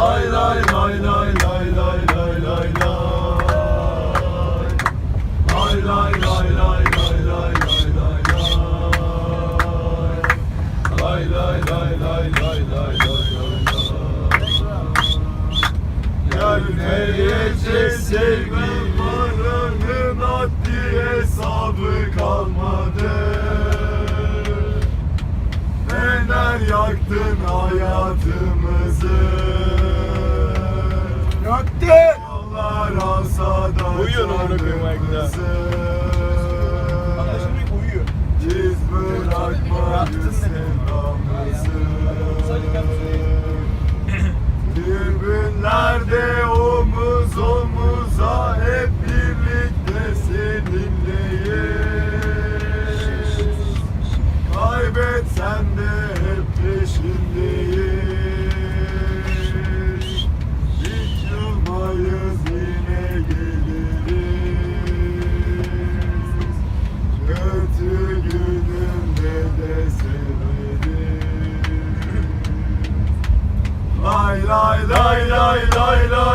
Lay lay lay lay lay lay lay lay lay Lay lay lay lay lay lay lay lay lay Lay lay lay lay lay lay lay Gelmeyecek sevgi Paranın adli hesabı kalmadı Neler yaktın hayatımızı Uyuyor amına koyayım ayakta. Arkadaşım diyor ki uyuyor. Biz Sadece kendisi Tribünlerde omuz omuza hep birlikte seninleyiz. Kaybetsen de hep peşindeyiz lay lay lay lay lay